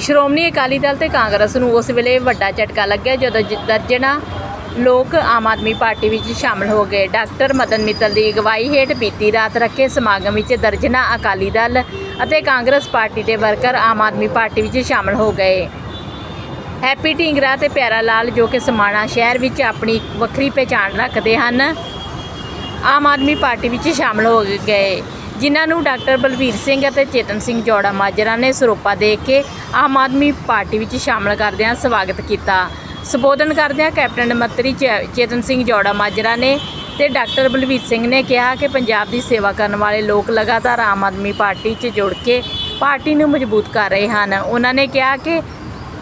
ਸ਼੍ਰੋਮਣੀ ਅਕਾਲੀ ਦਲ ਤੇ ਕਾਂਗਰਸ ਨੂੰ ਉਸ ਵੇਲੇ ਵੱਡਾ ਝਟਕਾ ਲੱਗਿਆ ਜਦੋਂ ਜ- ਦਰਜਨਾਂ ਲੋਕ ਆਮ ਆਦਮੀ ਪਾਰਟੀ ਵਿੱਚ ਸ਼ਾਮਲ ਹੋ ਗਏ। ਡਾਕਟਰ ਮਦਨ ਮਿੱਤਲ ਦੀ ਅਗਵਾਈ ਹੇਠ ਬੀਤੀ ਰਾਤ ਰੱਖੇ ਸਮਾਗਮ ਵਿੱਚ ਦਰਜਨਾਂ ਅਕਾਲੀ ਦਲ ਅਤੇ ਕਾਂਗਰਸ ਪਾਰਟੀ ਦੇ ਵਰਕਰ ਆਮ ਆਦਮੀ ਪਾਰਟੀ ਵਿੱਚ ਸ਼ਾਮਲ ਹੋ ਗਏ। ਹੈਪੀ ਢੀਂਗਰਾ ਤੇ ਪਿਆਰਾ ਲਾਲ ਜੋ ਕਿ ਸਮਾਣਾ ਸ਼ਹਿਰ ਵਿੱਚ ਆਪਣੀ ਵੱਖਰੀ ਪਛਾਣ ਰੱਖਦੇ ਹਨ, ਆਮ ਆਦਮੀ ਪਾਰਟੀ ਵਿੱਚ ਸ਼ਾਮਲ ਹੋ ਗਏ। ਜਿਨ੍ਹਾਂ ਨੂੰ ਡਾਕਟਰ ਬਲਵੀਰ ਸਿੰਘ ਅਤੇ ਚੇਤਨ ਸਿੰਘ ਜੋੜਾ ਮਾਜਰਾ ਨੇ ਸਰੋਪਾ ਦੇ ਕੇ ਆਮ ਆਦਮੀ ਪਾਰਟੀ ਵਿੱਚ ਸ਼ਾਮਲ ਕਰਦਿਆਂ ਸਵਾਗਤ ਕੀਤਾ। ਸੰਬੋਧਨ ਕਰਦਿਆਂ ਕੈਪਟਨ ਮੰਤਰੀ ਚੇ- ਚੇਤਨ ਸਿੰਘ ਜੋੜਾ ਮਾਜਰਾ ਨੇ ਤੇ ਡਾਕਟਰ ਬਲਵੀਰ ਸਿੰਘ ਨੇ ਕਿਹਾ ਕਿ ਪੰਜਾਬ ਦੀ ਸੇਵਾ ਕਰਨ ਵਾਲੇ ਲੋਕ ਲਗਾਤਾਰ ਆਮ ਆਦਮੀ ਪਾਰਟੀ 'ਚ ਜੁੜ ਕੇ ਪਾਰਟੀ ਨੂੰ ਮਜ਼ਬੂਤ ਕਰ ਰਹੇ ਹਨ। ਉਹਨਾਂ ਨੇ ਕਿਹਾ ਕਿ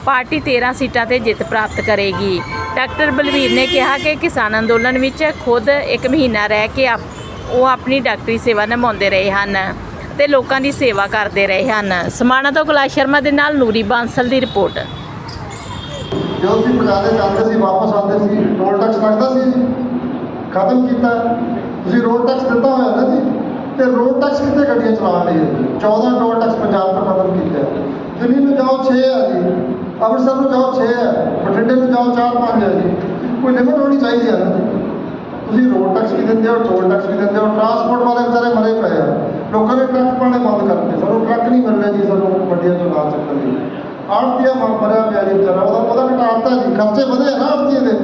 ਪਾਰਟੀ 13 ਸੀਟਾਂ ਤੇ ਜਿੱਤ ਪ੍ਰਾਪਤ ਕਰੇਗੀ। ਡਾਕਟਰ ਬਲਵੀਰ ਨੇ ਕਿਹਾ ਕਿ ਕਿਸਾਨ ਅੰਦੋਲਨ ਵਿੱਚ ਖੁਦ ਇੱਕ ਮਹੀਨਾ ਰਹਿ ਕੇ ਆਪ- ਉਹ ਆਪਣੀ ਡਾਕਟਰੀ ਸੇਵਾ ਨਿਭਾਉਂਦੇ ਰਹੇ ਹਨ ਤੇ ਲੋਕਾਂ ਦੀ ਸੇਵਾ ਕਰਦੇ ਰਹੇ ਹਨ। ਸਮਾਣਾ ਤੋਂ ਗੁਲਾ ਸ਼ਰਮਾ ਦੇ ਨਾਲ ਨੂਰੀ ਬਾਂਸਲ ਦੀ ਰਿਪੋਰਟ। ਜੋ ਅਸੀਂ ਬਟਾਲੇ ਜਾਂਦੇ ਸੀ, ਵਾਪਸ ਆਉਂਦੇ ਸੀ ਟੋਲ ਟੈਕਸ ਲੱਗਦਾ ਸੀ, ਖਤਮ ਕੀਤਾ। ਤੁਸੀਂ ਰੋਡ ਟੈਕਸ ਦਿੱਤਾ ਹੋਇਆ ਨਾ ਜੀ, ਤੇ ਰੋਡ ਟੈਕਸ ਕਿੱਥੇ ਗੱਡੀਆਂ ਚਲਾ ਰਹੀ ਹੈ? 14 ਟੋਲ ਟੈਕਸ ਪੰਜਾਬ ਤੋਂ ਖਤਮ ਕੀਤਾ। ਦਿੱਲੀ ਨੂੰ ਜਾਓ 6 ਹੈ ਜੀ। ਅੰਮ੍ਰਿਤਸਰ ਨੂੰ ਜਾਓ 6 ਹੈ ਬਠਿੰਡੇ ਨੂੰ ਜਾਓ 4 5 ਹੈ ਜੀ। ਕੋਈ ਲਿਮਟ ਹੋਣੀ ਚਾਹੀਦੀ ਹੈ ਨਾ ਜੀ। ਤੁਸੀਂ ਰੋਡ ਟੈਕਸ ਵੀ ਦਿੰਦੇ ਹੋ ਟੋਲ ਟੈਕਸ ਵੀ ਦਿੰਦੇ ਹੋ ਟਰਾਂਸਪੋਰਟ ਵਾਲੇ ਵਿਚਾਰੇ ਮਰੇ ਪਏ ਆ। ਲੋਕਾਂ ਦੇ ਟਰੱਕ ਪਾਣੇ ਬੰਦ ਕਰਤੇ। ਸਾਨੂੰ ਟਰੱਕ ਨਹੀਂ ਮਿਲ ਰਿਹਾ ਜੀ, ਸਾਨੂੰ ਵੱਡੀਆਂ ਤੋਂ ਨਾ ਚੱਕਣ ਲਈ। ਆੜਤੀਆ ਮਰਿਆ ਪਿਆ ਜੀ ਵਿਚਾਰਾ। ਉਹਦਾ ਉਹਦਾ ਘਟਾਤਾ ਜੀ। ਖਰਚੇ ਵਧੇ ਨਾ ਆੜਤੀਏ ਦੇ।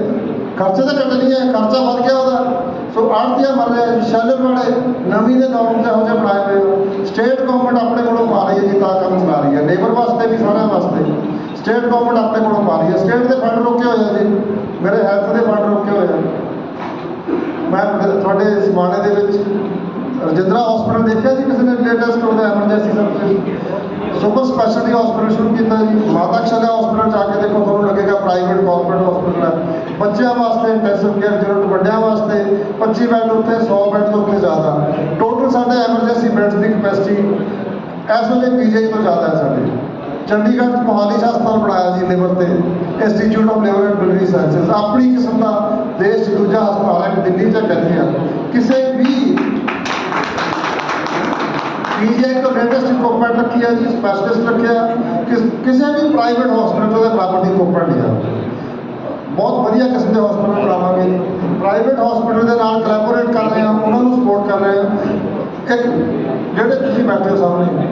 ਖਰਚੇ ਤਾਂ ਘਟਣੀ ਹੈ ਖਰਚਾ ਵੱਧ ਗਿਆ ਉਹਦਾ। ਸੋ ਆੜਤੀਆ ਮਰ ਰਿਹਾ ਜੀ। ਸ਼ੈਲਰ ਵਾਲੇ ਨਵੀਂ ਦੇ ਨਾਮ ਜਿਹੋ ਜਿਹੇ ਬਣਾਏ ਹੋਏ ਹੋ ਸਟੇਟ ਗਵਰਨਮੈਂਟ ਆਪਣੇ ਕੋਲੋਂ ਪਾ ਰਹੀ ਹੈ ਜੀ, ਤਾਂ ਕੰਮ ਚਲਾ ਰਹੀ ਹੈ। ਲੇਬਰ ਵਾਸਤੇ ਵੀ, ਸਾਰਿਆਂ ਵਾਸਤੇ। ਸਟੇਟ ਗਵਰਨਮੈਂਟ ਆਪਣੇ ਕੋਲੋਂ ਪਾ ਰਹੀ ਹੈ। ਸਟੇਟ ਦੇ ਫੰਡ ਰੋਕੇ ਹੋਏ ਆ ਜੀ। ਮੇਰੇ ਹੈਲਥ ਦੇ ਫੰਡ ਰੋਕੇ ਹੋਏ ਤੁਹਾਡੇ ਦੇ ਵਿੱਚ ਰਜਿੰਦਰਾ ਹਸਪੀਟਲ ਦੇਖਿਆ ਜੀ ਕਿਸੇ ਨੇ ਲੇਟੈਸਟ ਉਹਦਾ emergency service super speciality hospital ਸ਼ੁਰੂ ਕੀਤਾ ਜੀ। ਮਾਤਾ ਕਸ਼ਲਾ ਹਸਪੀਟਲ ਜਾ ਕੇ ਦੇਖੋ, ਤੁਹਾਨੂੰ ਲੱਗੇਗਾ ਪ੍ਰਾਈਵੇਟ ਗਵਰਨਮੈਂਟ ਹਸਪੀਟਲ ਹੈ। ਬੱਚਿਆਂ ਵਾਸਤੇ ਇੰਟੈਂਸਿਵ ਕੇਅਰ ਯੂਨਿਟ ਵੱਡਿਆਂ ਵਾਸਤੇ 25 ਬੈੱਡ ਉੱਤੇ 100 ਬੈੱਡ ਤੋਂ ਉੱਤੇ ਜ਼ਿਆਦਾ। ਟੋਟਲ ਸਾਡਾ ਐਮਰਜੈਂਸੀ ਬੈੱਡਸ ਦੀ ਕਪੈਸਿਟੀ ਇਸ ਵੇਲੇ ਪੀਜੀਆਈ ਤੋਂ ਜ਼ਿਆਦਾ ਹੈ ਸਾਡੇ। ਚੰਡੀਗੜ੍ਹ 'ਚ ਮੋਹਾਲੀ 'ਚ ਹਸਪਤਾਲ ਬਣਾਇਆ ਜੀ ਲਿਵਰ ਤੇ institute of liver and biliary sciences ਆਪਣੀ ਕਿਸਮ ਦਾ ਦੇਸ਼ 'ਚ ਦੂਜਾ ਹਸਪਤਾਲ ਹੈ, ਦਿੱਲੀ 'ਚ ਕਹਿੰਦੇ ਆ। ਕਿਸੇ ਵੀ ਪੀਜੀਆਈ ਤੋਂ ਲੇਟੈਸਟ ਇਕਵਿਪਮੈਂਟ ਰੱਖੀ ਹੈ ਜੀ ਸਪੈਸ਼ਲਿਸਟ ਰੱਖਿਆ ਕਿਸੇ ਵੀ ਪ੍ਰਾਈਵੇਟ ਹਸਪੀਟਲ ਦੇ ਬਰਾਬਰ ਦੀ ਇਕਵਿਪਮੈਂਟ ਨਹੀਂ ਆ। ਬਹੁਤ ਵਧੀਆ ਕਿਸਮ ਦੇ ਹਸਪੀਟਲ ਬਣਾਵਾਂਗੇ। ਪ੍ਰਾਈਵੇਟ ਹਸਪੀਟਲ ਦੇ ਨਾਲ ਕੋਲੈਬੋਰੇਟ ਕਰ ਰਹੇ ਹਾਂ ਉਹਨਾਂ ਨੂੰ ਸਪੋਰਟ ਕਰ ਰਹੇ ਹਾਂ ਇੱਕ, ਜਿਹੜੇ ਤੁਸੀਂ ਬੈਠੇ ਹੋ ਸਾਹਮਣੇ,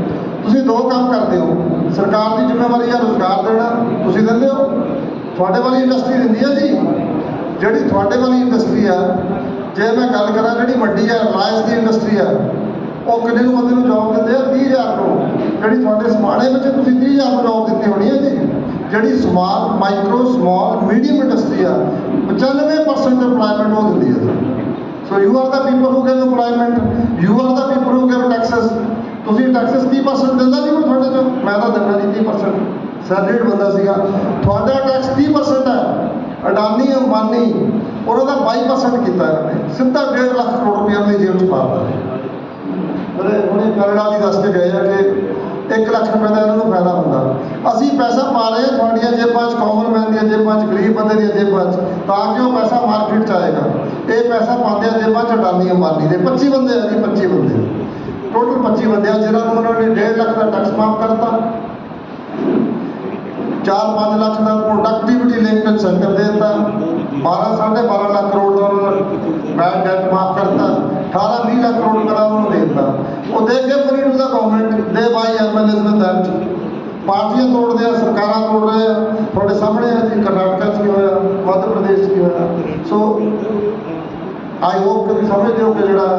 ਤੁਸੀਂ ਦੋ ਕੰਮ ਕਰਦੇ ਹੋ। ਸਰਕਾਰ ਦੀ ਜ਼ਿੰਮੇਵਾਰੀ ਹੈ ਰੋਜ਼ਗਾਰ ਦੇਣਾ। ਤੁਸੀਂ ਦਿੰਦੇ ਹੋ। ਤੁਹਾਡੇ ਵਾਲੀ ਇੰਡਸਟਰੀ ਦਿੰਦੀ ਹੈ ਜੀ। ਜਿਹੜੀ ਤੁਹਾਡੇ ਵਾਲੀ ਇੰਡਸਟਰੀ ਆ, ਜੇ ਮੈਂ ਗੱਲ ਕਰਾਂ ਜਿਹੜੀ ਵੱਡੀ ਹੈ ਰਿਲਾਇੰਸ ਦੀ ਇੰਡਸਟਰੀ ਆ, ਉਹ ਕਿੰਨੇ ਨੂੰ ਬੰਦੇ ਨੂੰ ਜੌਬ ਦਿੰਦੇ ਆ? 30000 ਨੂੰ ਜਿਹੜੀ ਤੁਹਾਡੇ ਸਮਾਣੇ ਵਿੱਚ ਤੁਸੀਂ 30000 ਨੂੰ ਜੌਬ ਦਿੱਤੀ ਹੋਣੀ ਹੈ ਜੀ। ਜਿਹੜੀ small micro small medium industry ਆ 95% EMPLOYMENT ਉਹ ਦਿੰਦੀ ਹੈ so you are the people who give EMPLOYMENT you are the people who give taxes ਤੁਸੀਂ ਟੈਕਸਸ 30% ਦਿੰਦਾ ਜੀ ਮੈਂ ਤਾਂ ਦਿੰਦਾ ਜੀ 30% ਸੈਲਰੀਡ ਬੰਦਾ ਸੀਗਾ। ਤੁਹਾਡਾ ਟੈਕਸ 30% ਹੈ, ਅਡਾਨੀ, ਅੰਬਾਨੀ ਉਹਨਾਂ ਦਾ 22% ਕੀਤਾ ਇਹਨਾਂ ਨੇ। ਸਿੱਧਾ 1.5 ਲੱਖ ਕਰੋੜ ਰੁਪਏ ਆਪਣੀ ਜੇਬ 'ਚ ਪਾ ਦਿੱਤਾ। ਉਹਦੇ ਹੁਣੇ ਕੈਨੇਡਾ ਦੀ ਦੱਸ ਕੇ ਗਏ ਆ ਕਿ 1 ਲੱਖ ਰੁਪਏ ਦਾ ਇਹਨਾਂ ਨੂੰ ਫਾਇਦਾ ਹੁੰਦਾ। ਅਸੀਂ ਪੈਸਾ ਪਾ ਰਹੇ ਹਾਂ ਤੁਹਾਡੀਆਂ ਜੇਬਾਂ 'ਚ ਕਾਮਨ ਮੈਨ ਦੀਆਂ ਜੇਬਾਂ 'ਚ, ਗਰੀਬ ਬੰਦੇ ਦੀਆਂ ਜੇਬਾਂ 'ਚ, ਤਾਂ ਕਿ ਉਹ ਪੈਸਾ ਮਾਰਕੀਟ 'ਚ ਆਏਗਾ। ਇਹ ਪੈਸਾ ਪਾਉਂਦੇ ਆ ਜੇਬਾਂ 'ਚ ਅਡਾਨੀ, ਅੰਬਾਨੀ ਦੇ 25 ਬੰਦੇ ਆ ਜੀ 25 ਬੰਦੇ। ਟੋਟਲ 25 ਬੰਦੇ ਨੂੰ ਉਹਨਾਂ ਨੇ 1.5 ਲੱਖ ਦਾ ਟੈਕਸ ਮਾਫ ਕਰਤਾ। 4-5 ਲੱਖ ਦਾ ਪ੍ਰੋਡਕਟਿਵਿਟੀ ਲਿੰਕ ਇਨਸੈਂਟਿਵ ਦੇ ਦਿੱਤਾ। 12 12.5 ਲੱਖ ਕਰੋੜ ਦਾ ਬੈਂਕ ਡੈਟ ਮਾਫ ਕਰਤਾ। 18 20 ਲੱਖ ਕਰੋੜ ਦਾ ਉਹਨਾਂ ਨੂੰ ਦੇ ਦਿੱਤਾ। ਉਹ ਦੇ ਕੇ ਪਰੀ ਟੂ ਦਾ ਗਵਰਨਮੈਂਟ ਦੇ ਬਾਈ ਐਮਐਲਏਸ ਵਿਦ ਦੈਟ ਪਾਰਟੀਆਂ ਤੋੜਦੇ ਆ, ਸਰਕਾਰਾਂ ਤੋੜ ਰਹੇ ਆ। ਤੁਹਾਡੇ ਸਾਹਮਣੇ ਆ ਜੀ, ਕਰਨਾਟਕਾ 'ਚ ਕੀ ਹੋਇਆ, ਮੱਧ ਪ੍ਰਦੇਸ਼ 'ਚ ਕੀ ਹੋਇਆ। ਸੋ ਆਈ ਹੋਪ ਕਿ ਤੁਸੀਂ ਸਮਝਦੇ ਹੋ ਕਿ ਜਿਹੜਾ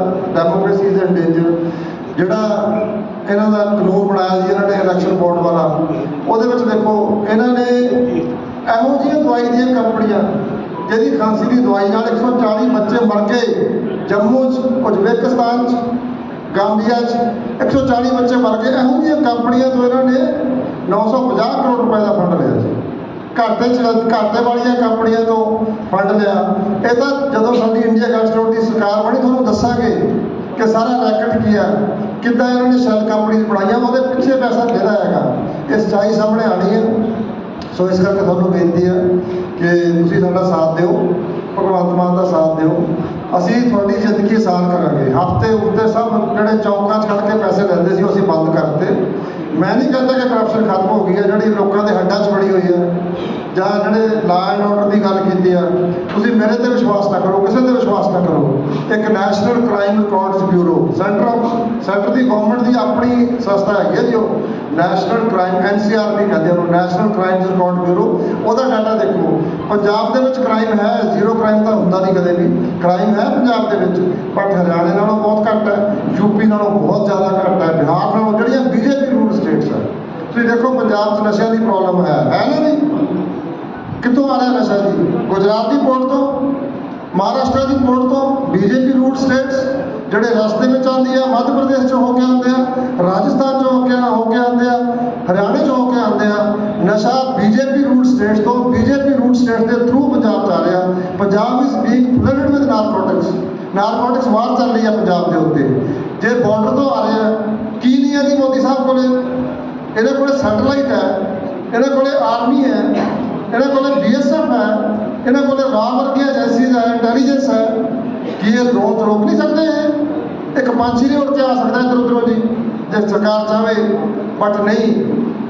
ਜਿਹੜਾ ਇਹਨਾਂ ਦਾ ਕਾਨੂੰਨ ਬਣਾਇਆ ਸੀ, ਇਹਨਾਂ ਨੇ ਇਲੈਕਸ਼ਨ ਬੋਰਡ ਵਾਲਾ, ਉਹਦੇ ਵਿੱਚ ਦੇਖੋ, ਇਹਨਾਂ ਨੇ ਇਹੋ ਜਿਹੀਆਂ ਦਵਾਈ ਦੀਆਂ ਕੰਪਨੀਆਂ ਜਿਹਦੀ ਖਾਂਸੀ ਦੀ ਦਵਾਈ ਨਾਲ 140 ਬੱਚੇ ਮਰ ਗਏ, ਜੰਮੂ 'ਚ ਉਜ਼ਬੇਕਿਸਤਾਨ 'ਚ ਗਾਂਬੀਆ 'ਚ 140 ਬੱਚੇ ਮਰ ਗਏ, ਇਹੋ ਜਿਹੀਆਂ ਕੰਪਨੀਆਂ ਤੋਂ ਇਹਨਾਂ ਨੇ 950 ਕਰੋੜ ਰੁਪਏ ਦਾ ਫੰਡ ਲਿਆ ਸੀ। ਘਾਟੇ ਚ ਘਾਟੇ ਵਾਲੀਆਂ ਕੰਪਨੀਆਂ ਤੋਂ ਫੰਡ ਲਿਆ। ਇਹ ਤਾਂ ਜਦੋਂ ਸਾਡੀ ਇੰਡੀਆ ਗੈਸਟਰੋਡ ਦੀ ਸਰਕਾਰ ਬਣੀ, ਤੁਹਾਨੂੰ ਦੱਸਾਂਗੇ ਕਿ ਸਾਰਾ ਰੈਕਟ ਕੀ ਆ ਕਿੱਦਾਂ ਇਹਨਾਂ ਨੇ ਸ਼ੈਲ ਕੰਪਨੀਆਂ ਬਣਾਈਆਂ ਉਹਦੇ ਪਿੱਛੇ ਪੈਸਾ ਕਿਹਦਾ ਹੈਗਾ ਇਹ ਸੱਚਾਈ ਸਾਹਮਣੇ ਆਣੀ ਹੈ ਸੋ ਇਸ ਕਰਕੇ ਤੁਹਾਨੂੰ ਬੇਨਤੀ ਹੈ ਕਿ ਤੁਸੀਂ ਸਾਡਾ ਸਾਥ ਦਿਓ, ਭਗਵੰਤ ਮਾਨ ਦਾ ਸਾਥ ਦਿਓ। ਅਸੀਂ ਤੁਹਾਡੀ ਜ਼ਿੰਦਗੀ ਆਸਾਨ ਕਰਾਂਗੇ। ਹਫ਼ਤੇ ਉੱਤੇ ਸਭ ਜਿਹੜੇ ਚੌਂਕਾਂ 'ਚ ਖੜ ਕੇ ਪੈਸੇ ਲੈਂਦੇ ਸੀ, ਉਹ ਅਸੀਂ ਬੰਦ ਕਰਤੇ। ਮੈਂ ਨਹੀਂ ਕਹਿੰਦਾ ਕਿ ਕਰਪਸ਼ਨ ਖਤਮ ਹੋ ਗਈ ਹੈ, ਜਿਹੜੀ ਲੋਕਾਂ ਦੇ ਹੱਡਾਂ 'ਚ ਫੜੀ ਹੋਈ ਹੈ, ਜਾਂ ਜਿਹੜੇ ਲਾ ਐਂਡ ਆਰਡਰ ਦੀ ਗੱਲ ਕੀਤੀ ਆ ਤੁਸੀਂ ਮੇਰੇ ਤੇ ਵਿਸ਼ਵਾਸ ਨਾ ਕਰੋ, ਕਿਸੇ ਤੇ ਵਿਸ਼ਵਾਸ ਨਾ ਕਰੋ। ਇੱਕ national crime records bureau centre of centre the government ਦੀ ਆਪਣੀ ਸੰਸਥਾ ਹੈਗੀ ਹੈ ਜੀ ਉਹ। ਨੈਸ਼ਨਲ ਕ੍ਰਾਈਮ ਐਨਸੀਆਰਬੀ ਕਹਿੰਦੇ ਉਹਨੂੰ ਨੈਸ਼ਨਲ ਕ੍ਰਾਈਮ ਰਿਕਾਰਡ ਬਿਊਰੋ ਉਹਦਾ ਡਾਟਾ ਦੇਖੋ। ਪੰਜਾਬ ਦੇ ਵਿੱਚ ਕ੍ਰਾਈਮ ਹੈ ਜ਼ੀਰੋ ਕ੍ਰਾਈਮ ਤਾਂ ਹੁੰਦਾ ਨਹੀਂ ਕਦੇ ਵੀ। ਕ੍ਰਾਈਮ ਹੈ ਪੰਜਾਬ ਦੇ ਵਿੱਚ ਬਟ ਹਰਿਆਣੇ ਨਾਲੋਂ ਬਹੁਤ ਘੱਟ ਹੈ ਯੂਪੀ ਨਾਲੋਂ ਬਹੁਤ ਜ਼ਿਆਦਾ ਘੱਟ ਹੈ, ਬਿਹਾਰ ਨਾਲੋਂ ਜਿਹੜੀਆਂ ਬੀਜੇਪੀ ਰੂਲ ਸਟੇਟਸ ਹੈ। ਤੁਸੀਂ ਦੇਖੋ ਪੰਜਾਬ 'ਚ ਨਸ਼ਿਆਂ ਦੀ ਪ੍ਰੋਬਲਮ ਹੈ ਹੈ ਨਾ ਜੀ? ਕਿੱਥੋਂ ਆ ਰਿਹਾ ਨਸ਼ਾ ਜੀ? ਗੁਜਰਾਤ ਦੀ ਪੋਰਟ ਤੋਂ, ਮਹਾਰਾਸ਼ਟਰ ਦੀ ਪੋਰਟ ਤੋਂ ਬੀਜੇਪੀ ਰੂਟ ਸਟੇਟਸ ਜਿਹੜੇ ਰਸਤੇ ਵਿੱਚ ਆਉਂਦੀ ਆ, ਮੱਧ ਪ੍ਰਦੇਸ਼ ਚੋਂ ਹੋ ਕੇ ਆਉਂਦੇ ਆ, ਰਾਜਸਥਾਨ ਚੋਂ ਹੋ ਕੇ ਹੋ ਕੇ ਆਉਂਦੇ ਆ, ਹਰਿਆਣੇ ਚੋਂ ਹੋ ਕੇ ਆਉਂਦੇ ਆ, ਨਸ਼ਾ BJP is being flooded with narcotics narcotics war ਚੱਲ ਰਹੀ ਆ ਪੰਜਾਬ ਦੇ ਉੱਤੇ। ਜੇ ਬਾਰਡਰ ਤੋਂ ਆ ਰਿਹਾ ਕੀ ਨਹੀਂ ਹੈ ਜੀ ਮੋਦੀ ਸਾਹਿਬ ਕੋਲੇ? ਇਹਦੇ ਕੋਲੇ ਸੈਟਲਾਈਟ ਹੈ, ਇਹਦੇ ਕੋਲੇ ਆਰਮੀ ਹੈ ਇਹਨਾਂ ਕੋਲੇ ਬੀਐਸਐਫ ਹੈ ਇਹਨਾਂ ਕੋਲੇ ਰਾਹ ਵਰਗੀਆਂ ਏਜੰਸੀਜ਼ ਹੈ ਇੰਟੈਲੀਜੈਂਸ ਹੈ। ਕੀ ਇਹ ਰੋਕ ਰੋਕ ਨਹੀਂ ਸਕਦੇ ਇਹ? ਇੱਕ ਪੰਛੀ ਨਹੀਂ ਉੱਡ ਕੇ ਆ ਸਕਦਾ ਇੱਧਰ ਉੱਧਰੋਂ ਜੀ। ਜੇ ਸਰਕਾਰ ਚਾਹਵੇ ਬਟ ਨਹੀਂ।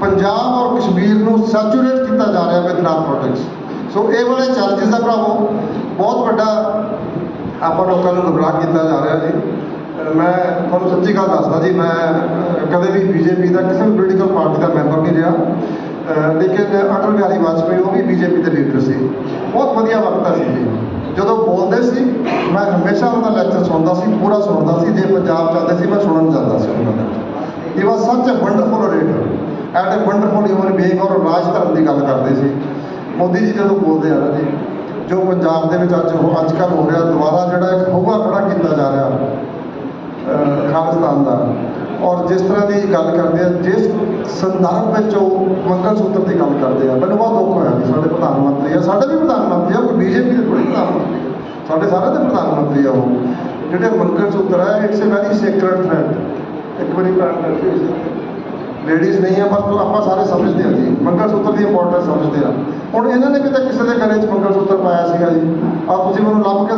ਪੰਜਾਬ ਔਰ ਕਸ਼ਮੀਰ ਨੂੰ ਸੈਚੂਰੇਟ ਕੀਤਾ ਜਾ ਰਿਹਾ ਵਿਦ ਨਾਰਕੋਟਿਕਸ ਸੋ ਇਹ ਵਾਲੇ ਚੈਲੰਜਸ ਦਾ ਭਰਾਵੋ। ਬਹੁਤ ਵੱਡਾ ਆਪਾਂ ਲੋਕਾਂ ਨੂੰ ਗੁੰਮਰਾਹ ਕੀਤਾ ਜਾ ਰਿਹਾ ਜੀ। ਮੈਂ ਤੁਹਾਨੂੰ ਸੱਚੀ ਗੱਲ ਦੱਸਦਾ ਜੀ, ਮੈਂ ਕਦੇ ਵੀ ਬੀਜੇਪੀ ਦਾ ਕਿਸੇ ਵੀ ਪੋਲੀਟੀਕਲ ਪਾਰਟੀ ਦਾ ਮੈਂਬਰ ਨਹੀਂ ਰਿਹਾ। ਲੇਕਿਨ ਅਟਲ ਬਿਹਾਰੀ ਵਾਜਪੇਈ ਉਹ ਵੀ ਬੀਜੇਪੀ ਦੇ ਲੀਡਰ ਸੀ। ਬਹੁਤ ਵਧੀਆ ਵਕਤਾ ਸੀ ਜੀ। ਜਦੋਂ ਬੋਲਦੇ ਸੀ, ਮੈਂ ਹਮੇਸ਼ਾ ਉਹਨਾਂ ਦਾ ਲੈਕਚਰ ਸੁਣਦਾ ਸੀ, ਪੂਰਾ ਸੁਣਦਾ ਸੀ। ਜੇ ਪੰਜਾਬ ਜਾਂਦੇ ਸੀ, ਮੈਂ ਸੁਣਨ ਜਾਂਦਾ ਸੀ ਉਹਨਾਂ ਦਾ। He was such a wonderful reader at a wonderful human being ਔਰ ਰਾਜ ਧਰਮ ਦੀ ਗੱਲ ਕਰਦੇ ਸੀ। ਮੋਦੀ ਜੀ ਜਦੋਂ ਬੋਲਦੇ ਆ ਨਾ ਜੀ ਜੋ ਪੰਜਾਬ ਦੇ ਵਿੱਚ ਅੱਜ ਉਹ ਅੱਜ ਕੱਲ੍ਹ ਹੋ ਰਿਹਾ, ਦੁਬਾਰਾ ਜਿਹੜਾ ਇੱਕ ਹੋਗਾ ਖੜਾ ਕੀਤਾ ਜਾ ਰਿਹਾ ਖਾਲਿਸਤਾਨ ਦਾ। ਔਰ ਜਿਸ ਤਰ੍ਹਾਂ ਦੀ ਗੱਲ ਕਰਦੇ ਆ, ਜਿਸ ਸੰਦਰਭ ਵਿੱਚ ਉਹ ਮੰਗਲ ਸੂਤਰ ਦੀ ਗੱਲ ਕਰਦੇ ਆ, ਮੈਨੂੰ ਬਹੁਤ ਦੁੱਖ ਹੋਇਆ ਵੀ ਸਾਡੇ ਪ੍ਰਧਾਨ ਮੰਤਰੀ ਆ, ਸਾਡੇ ਵੀ ਪ੍ਰਧਾਨ ਮੰਤਰੀ ਆ, ਕੋਈ ਬੀਜੇਪੀ ਦੇ ਥੋੜੀ ਪ੍ਰਧਾਨ ਮੰਤਰੀ ਸਾਡੇ ਸਾਰੇ ਦੇ ਪ੍ਰਧਾਨ ਮੰਤਰੀ ਆ ਉਹ। ਜਿਹੜੇ ਮੰਗਲ ਸੂਤਰ ਹੈ it's a very sacred thread ਇੱਕ ਵਾਰੀ ਲੇਡੀਜ਼ ਨਹੀਂ ਆ, ਪਰ ਆਪਾਂ ਸਾਰੇ ਸਮਝਦੇ ਆ ਜੀ। ਮੰਗਲ ਸੂਤਰ ਦੀ ਇੰਪੋਰਟੈਂਸ ਸਮਝਦੇ ਆ। ਹੁਣ ਇਹਨਾਂ ਨੇ ਵੀ ਤਾਂ ਕਿਸੇ ਦੇ ਗਲੇ 'ਚ ਮੰਗਲ ਸੂਤਰ ਪਾਇਆ ਸੀਗਾ ਜੀ। ਆ ਤੁਸੀਂ ਮੈਨੂੰ ਲੱਭ ਕੇ